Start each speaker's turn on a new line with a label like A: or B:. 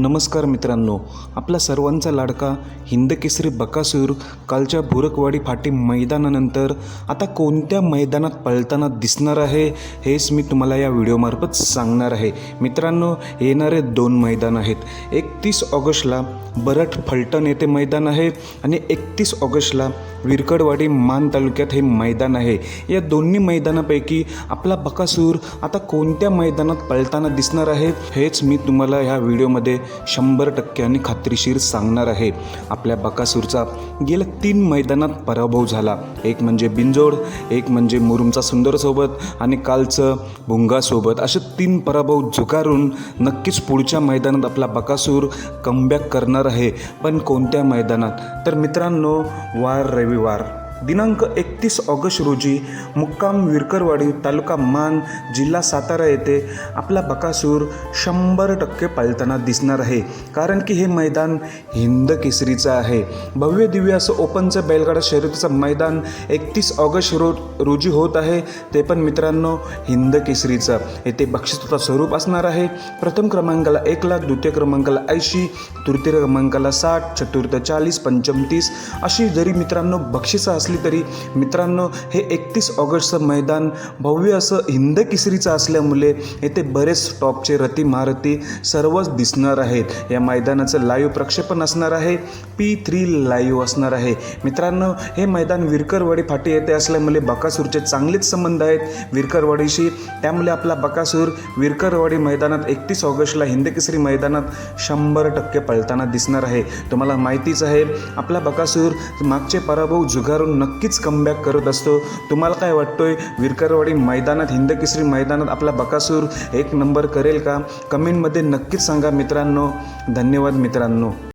A: नमस्कार मित्रांनो. आपला सर्वांचा लाडका हिंदकेसरी बकासूर कालच्या भुरकवाडी फाटी मैदानानंतर आता कोणत्या मैदानात पळताना दिसणार आहे हेच मी तुम्हाला या व्हिडिओमार्फत सांगणार आहे. मित्रांनो येणारे दोन मैदान आहेत. एकतीस ऑगस्टला बरट फलटण येथे मैदान आहे आणि एकतीस ऑगस्टला विरकडवाडी मान तालुक्यात हे मैदान आहे. या दोन्ही मैदानापैकी आपला बकासूर आता कोणत्या मैदानात पळताना दिसणार आहे हेच मी तुम्हाला ह्या व्हिडिओमध्ये शंभर टक्क्यांनी खात्रीशीर सांगणार आहे. आपल्या बकासूरचा गेल्या तीन मैदानात पराभव झाला. एक म्हणजे बिंजोड एक म्हणजे मुरुमचा सुंदरसोबत आणि कालचं भुंगासोबत असे तीन पराभव झुगारून नक्कीच पुढच्या मैदानात आपला बकासूर कमबॅक करणार आहे. पण कोणत्या मैदानात? तर मित्रांनो वार रविवार. दिनांक एकतीस ऑगस्ट रोजी मुक्काम विरकरवाडी तालुका मान जिल्हा सातारा येथे आपला बकासूर शंभर टक्के पालताना दिसणार आहे. कारण की हे मैदान हिंद केसरीचं आहे. भव्य दिव्य असं ओपनचं बैलगाडा शर्यतीचं मैदान एकतीस ऑगस्ट रो रोजी होत आहे. ते पण मित्रांनो हिंद केसरीचं. येथे बक्षिसाचं स्वरूप असणार आहे. प्रथम क्रमांकाला एक लाख द्वितीय क्रमांकाला ऐंशी तृतीय क्रमांकाला साठ चतुर्थ चाळीस पंचम तीस अशी जरी मित्रांनो बक्षिसं असली तरी मित्रांनो हे एकतीस ऑगस्टचं मैदान भव्य असं हिंद किसरीचं असल्यामुळे येथे बरेच टॉपचे रती महारथी सर्वच दिसणार आहेत. या मैदानाचं लाईव्ह प्रक्षेपण असणार आहे. पी थ्री लाईव्ह असणार आहे. मित्रांनो हे मैदान विरकरवाडी फाटी येथे असल्यामुळे बकासूरचे चांगलेच संबंध आहेत. विरकरवाडीशी त्यामुळे आपला बकासूर विरकरवाडी मैदानात एकतीस ऑगस्टला हिंदकेसरी मैदानात शंभर टक्के पळताना दिसणार आहे. तुम्हाला माहितीच आहे आपला बकासूर मागचे पराभव झुगारून नक्कीच कमबॅक करत असतो. तुम्हाला काय वाटतोय? विरकरवाडी मैदानात हिंदकेसरी मैदानात आपला बकासूर एक नंबर करेल का? कमेंटमध्ये नक्कीच सांगा मित्रांनो. धन्यवाद मित्रांनो.